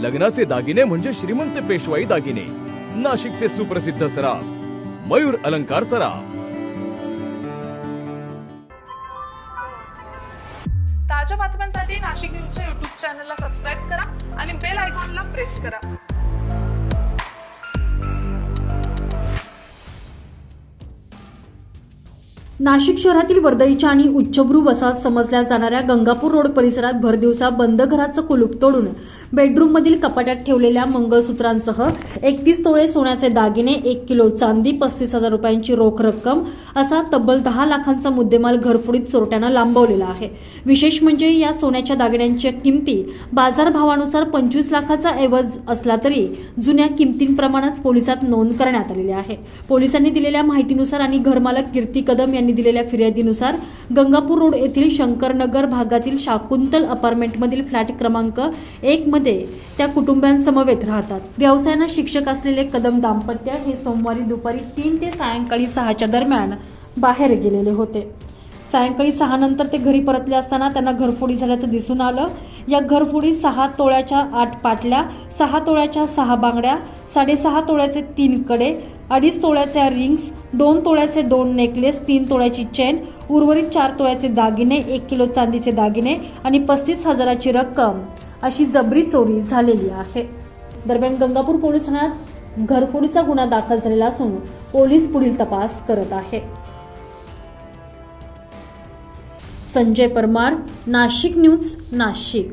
लग्नाचे दागिने म्हणजे श्रीमंत पेशवाई दागिने. नाशिकचे सुप्रसिद्ध सराफ मयूर अलंकार सराफ. ताज्या बातम्यांसाठी नाशिक न्यूजच्या युट्यूब चॅनलला सबस्क्राईब करा आणि बेल आयकॉनला प्रेस करा. नाशिक शहरातील वर्दळीच्या आणि उच्चभ्रू वसाहत समजल्या जाणाऱ्या गंगापूर रोड परिसरात भरदिवसा बंद घराचं कुलूप तोडून बेडरूममधील कपाट्यात ठेवलेल्या मंगळसूत्रांसह एकतीस तोळे सोन्याचे दागिने एक किलो चांदी पस्तीस हजार रुपयांची रोख रक्कम असा तब्बल दहा लाखांचा मुद्देमाल घरफोडीत चोरट्यानं लांबवलेला आहे. विशेष म्हणजे या सोन्याच्या दागिन्यांच्या किमती बाजारभावानुसार पंचवीस लाखाचा ऐवज असला तरी जुन्या किमतींप्रमाणेच पोलिसात नोंद करण्यात आलेली आहे. पोलिसांनी दिलेल्या माहितीनुसार आणि घरमालक कीर्ती कदम यांनी दिलेल्या फिर्यादीनुसार गंगापूर रोड येथील शंकरनगर भागातील शाकुंतल अपार्टमेंटमधील फ्लॅट क्रमांक एक मध्ये त्या कुटुंबांसमवेत राहतात. व्यवसायानं शिक्षक असलेले कदम दाम्पत्य हे सोमवारी दुपारी तीन ते सायंकाळी सहाच्या दरम्यान बाहेर गेलेले होते. सायंकाळी सहा नंतर ते घरी परतले असताना त्यांना घरफोडी झाल्याचं दिसून आलं. या घरफोडी सहा तोळ्याच्या आठ पाटल्या सहा तोळ्याच्या सहा बांगड्या साडेसहा तोळ्याचे तीन कडे अडीच तोळ्याच्या रिंग्स दोन तोळ्याचे दोन नेकलेस तीन तोळ्याची चेन उर्वरित चार तोळ्याचे दागिने एक किलो चांदीचे दागिने आणि पस्तीस हजाराची रक्कम. अशी जबरी चोरी झालेली आहे. दरम्यान गंगापूर पोलीस ठाण्यात घरफोडीचा गुन्हा दाखल झालेला असून पोलीस पुढील तपास करत आहे. संजय परमार नाशिक न्यूज नाशिक.